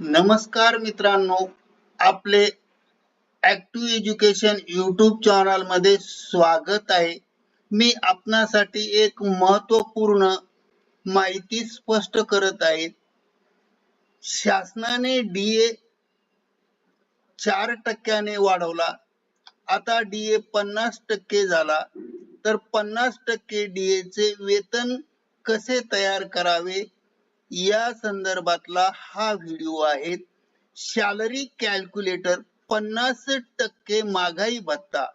नमस्कार मित्रांनो आपले ऍक्टिव्ह एज्युकेशन युट्यूब चॅनलमध्ये स्वागत आहे. मी आपणासाठी एक महत्त्वपूर्ण माहिती स्पष्ट करत आहे. शासनाने डीए चार टक्क्याने वाढवला. आता डीए पन्नास टक्के झाला. तर पन्नास टक्के डीए चे वेतन कसे तयार करावे? या संदर्भातला हा व्हिडिओ आहे. सॅलरी कॅल्क्युलेटर पन्नास टक्के महागाई भत्ता.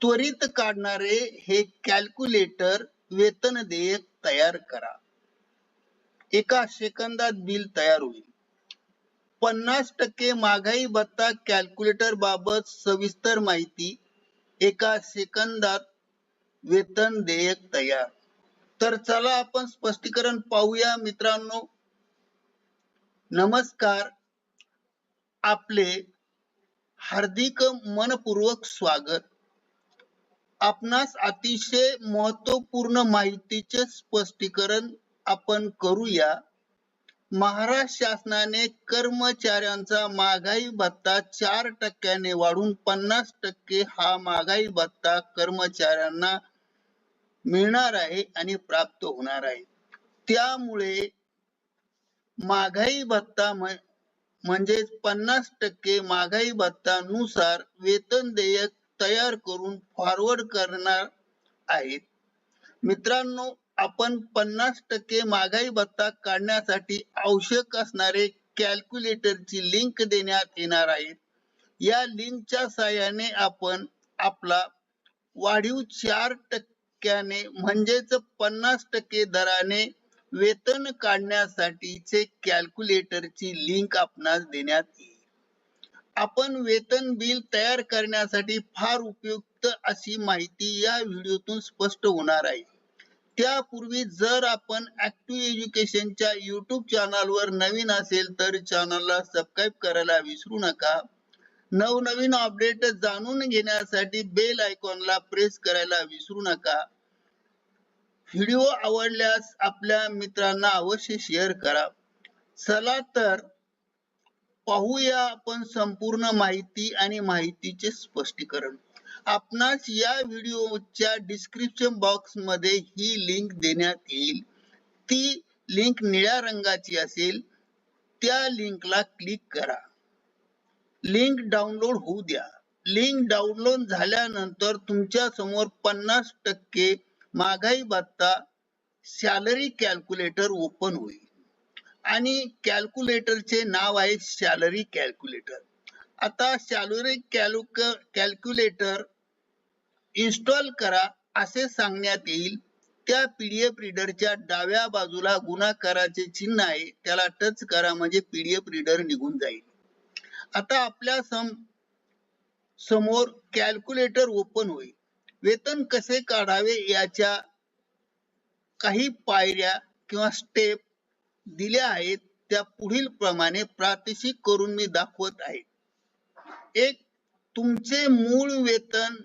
त्वरित काढणारे हे कॅल्क्युलेटर वेतन देयक तयार करा. एका सेकंदात बिल तयार होईल. पन्नास टक्के महागाई भत्ता कॅल्क्युलेटर बाबत सविस्तर माहिती एका सेकंदात वेतन देयक तयार. तर चला आपण स्पष्टीकरण पाहूया मित्रांनो. नमस्कार. आपले हार्दिक मनपूर्वक स्वागत. आपणास अतिशय महत्त्वपूर्ण माहितीचे स्पष्टीकरण आपण करूया. महाराष्ट्र शासनाने कर्मचाऱ्यांचा महागाई भत्ता चार टक्क्याने वाढून पन्नास टक्के हा महागाई भत्ता कर्मचाऱ्यांना मिळणार आहे आणि प्राप्त होणार आहे. त्यामुळे महागाई भत्ता म्हणजे पन्नास टक्के महागाई भत्तानुसार वेतन देयक तयार करून फॉरवर्ड करणार आहेत. मित्रांनो आपण पन्नास टक्के महागाई भत्ता काढण्यासाठी आवश्यक असणारे कॅल्क्युलेटरची लिंक देण्यात येणार आहे. या लिंकच्या साहाय्याने आपण आपला वाढीव चार टक्के टक्क्याने म्हणजेच पन्नास टक्के दराने वेतन काढण्यासाठीचे कॅल्क्युलेटरची लिंक आपणास देण्यात येईल. आपण वेतन बिल तयार करण्यासाठी फार उपयुक्त अशी माहिती या व्हिडिओतून स्पष्ट होणार आहे. त्यापूर्वी जर आपण ऍक्टिव्ह एज्युकेशनच्या युट्यूब चॅनलवर नवीन असेल तर चॅनलला सबस्क्राईब करायला विसरू नका. नवनवीन अपडेट जाणून घेण्यासाठी बेल आयकॉनला प्रेस करायला विसरू नका. व्हिडिओ आवडल्यास आपल्या मित्रांना अवश्य शेअर करा. चला तर पाहूया आपण संपूर्ण माहिती आणि माहितीचे स्पष्टीकरण. आपणास या व्हिडिओच्या डिस्क्रिप्शन बॉक्समध्ये ही लिंक देण्यात येईल. ती लिंक निळ्या रंगाची असेल. त्या लिंकला क्लिक करा. लिंक डाउनलोड होऊ द्या. लिंक डाउनलोड झाल्यानंतर तुमच्यासमोर पन्नास टक्के महागाई भत्ता सॅलरी कॅल्क्युलेटर ओपन होईल. आणि कॅल्क्युलेटरचे नाव आहे सॅलरी कॅल्क्युलेटर आता सॅलरी कॅल्क कॅल्क्युलेटर इन्स्टॉल करा असे सांगण्यात येईल. त्या पीडीएफ रीडरच्या डाव्या बाजूला गुणाकाराचे चिन्ह आहे त्याला टच करा म्हणजे पीडीएफ रीडर निघून जाईल. आता आपल्या सम समोर कॅल्क्युलेटर ओपन होईल. वेतन कसे काढावे याच्या काही पायऱ्या किंवा स्टेप दिल्या आहेत त्या पुढील प्रमाणे प्रात्यक्षिक करून मी दाखवत आहे. एक तुमचे मूळ वेतन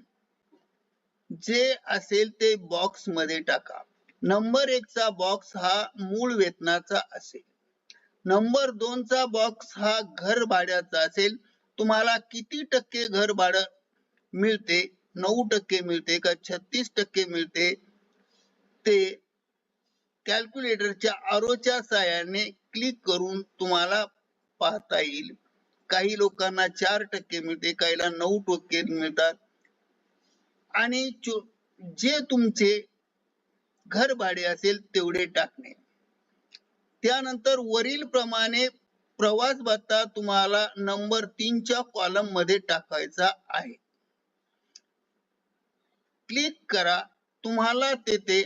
जे असेल ते बॉक्समध्ये टाका. नंबर एक चा बॉक्स हा मूळ वेतनाचा असेल. नंबर दोन चा बॉक्स हा घर भाड्याचा असेल. तुम्हाला किती टक्के घर भाडं मिळते? नऊ टक्के मिळते का छत्तीस टक्के मिळते? ते कॅल्क्युलेटरच्या आरोच्या साहाय्याने क्लिक करून तुम्हाला पाहता येईल. काही लोकांना चार टक्के मिळते काहीला नऊ टक्के मिळतात. आणि जे तुमचे घर भाडे असेल तेवढे टाकणे. त्यानंतर वरील प्रमाणे प्रवास भत्ता तुम्हाला नंबर तीनच्या कॉलममध्ये टाकायचा आहे. क्लिक करा. तुम्हाला तेथे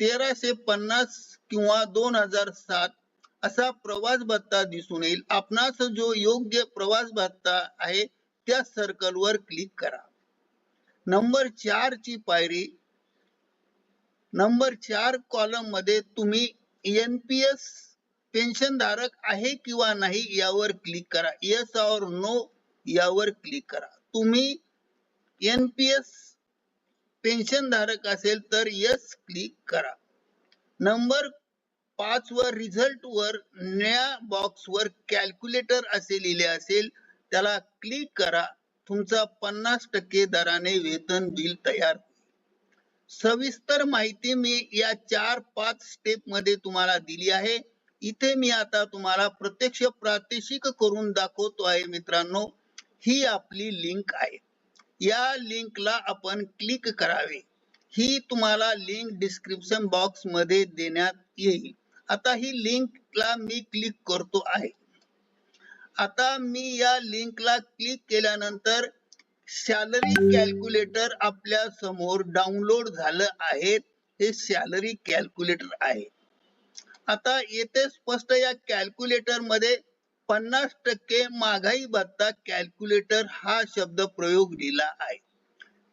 तेराशे पन्नास किंवा दोन हजार सात असा प्रवास भत्ता दिसून येईल. आपणास जो योग्य प्रवास भत्ता आहे त्या सर्कल वर क्लिक करा. नंबर चार ची पायरी. नंबर चार कॉलममध्ये तुम्ही एनपीएस पेन्शन धारक आहे किंवा नाही यावर क्लिक करा. येस और नो यावर क्लिक करा. तुम्ही एनपीएस पेन्शन धारक असेल तर यस क्लिक करा. नंबर पाच वर रिझल्ट वर निळ्या बॉक्स वर कॅल्क्युलेटर असे लिहिले असेल त्याला क्लिक करा. तुमचा पन्नास टक्के दराने वेतन बिल तयार सविस्तर माहिती मी या चार पाच स्टेपमध्ये तुम्हाला दिली आहे. इथे मी आता तुम्हाला प्रत्यक्ष प्रात्यक्षिक करून दाखवतो आहे मित्रांनो. ही आपली लिंक आहे. या लिंकला आपण क्लिक करावे. ही तुम्हाला लिंक डिस्क्रिप्शन बॉक्समध्ये देण्यात येईल. आता ही लिंकला मी क्लिक करतो आहे. आता मी या लिंकला क्लिक केल्यानंतर सॅलरी कॅल्क्युलेटर आपल्यासमोर डाउनलोड झालं आहे. हे सॅलरी कॅल्क्युलेटर आहे. आता येथे स्पष्ट या कॅल्क्युलेटरमध्ये पन्नास टक्के महागाई भत्ता कॅल्क्युलेटर हा शब्द प्रयोग लिहिला आहे.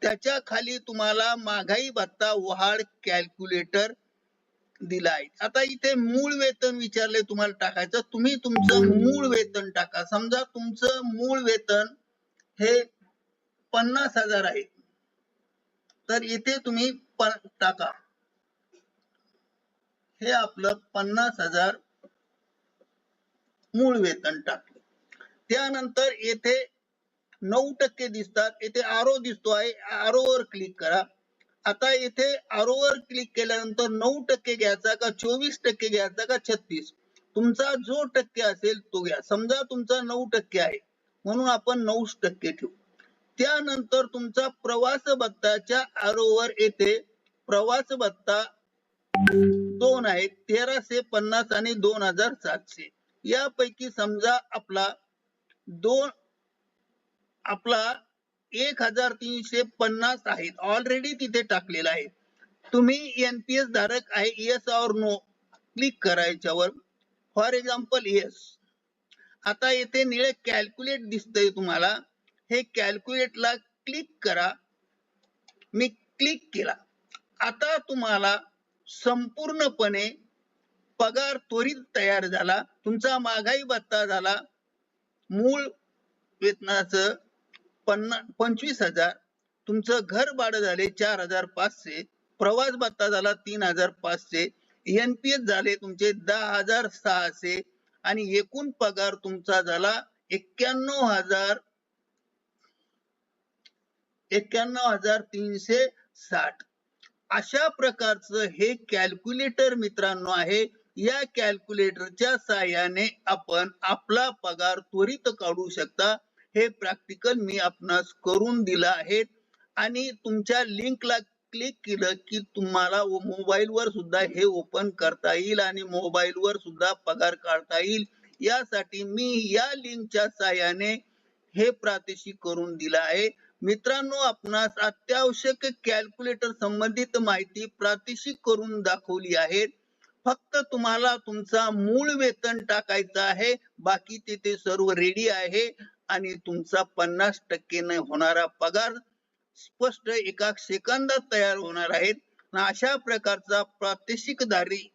त्याच्याखाली तुम्हाला महागाई भत्ता वाढ कॅल्क्युलेटर दिला आहे. आता इथे मूळ वेतन विचारले तुम्हाला टाकायचं तुम्ही तुमचं मूळ वेतन टाका. समजा तुमचं मूळ वेतन हे पन्नास हजार आहे. तर इथे तुम्ही टाका. हे आपलं पन्नास हजार मूळ वेतन टाकलं. त्यानंतर येथे नऊ टक्के दिसतात येथे आरो दिसतो आहे आरो वर क्लिक करा. आता येथे आरो वर क्लिक केल्यानंतर नऊ टक्के घ्यायचा का चोवीस टक्के घ्यायचा का छत्तीस? तुमचा जो टक्के असेल तो घ्या. समजा तुमचा नऊ टक्के आहे म्हणून आपण नऊ टक्के ठेवू. त्यानंतर तुमचा प्रवास भत्ताच्या आरोवर येथे प्रवास भत्ता दोन आहे तेराशे पन्नास आणि दोन हजार सातशे. यापैकी समजा आपला दोन आपला एक हजार तीनशे पन्नास आहेत ऑलरेडी तिथे टाकलेला आहे. तुम्ही एनपीएस धारक आहे येस और नो क्लिक करायच्यावर फॉर एक्झाम्पल येस आता येथे निळे कॅल्क्युलेट दिसतंय तुम्हाला. हे कॅल्क्युलेटला क्लिक करा. मी क्लिक केला. आता तुम्हाला संपूर्णपणे पगार त्वरित तयार झाला. तुमचा महागाई भत्ता झाला. मूळ वेतनाचं पन्ना पंचवीस हजार. तुमचं घर भाडं झाले चार हजार पाचशे. प्रवास भत्ता झाला तीन हजार पाचशे. एनपीएस झाले तुमचे दहा हजार सहाशे. आणि एकूण पगार तुमचा झाला एक्क्याण्णव हजार एक्क्याण्णव हजार तीनशे साठ. अशा प्रकारचं हे कॅल्क्युलेटर मित्रांनो आहे. या कॅल्क्युलेटरच्या साहाय्याने आपण आपला पगार त्वरित काढू शकता. हे प्रॅक्टिकल मी आपणास करून दिलं आहे. आणि तुमच्या लिंकला क्लिक केलं की तुम्हाला मोबाईलवर सुद्धा हे ओपन करता येईल आणि मोबाईल वर सुद्धा पगार काढता येईल. यासाठी मी या लिंकच्या साह्याने हे प्रादेशिक करून दिलं आहे. मित्रांनो आपणास अत्यावश्यक कॅल्क्युलेटर संबंधित माहिती प्रादेशिक करून दाखवली आहे. फक्त तुम्हाला तुमचा मूळ वेतन टाकायचं आहे. बाकी तिथे सर्व रेडी आहे. आणि तुमचा पन्नास टक्के होणारा पगार स्पष्ट एका सेकंदात तयार होणार आहेत अशा प्रकारचा प्रात्यक्षिकधारी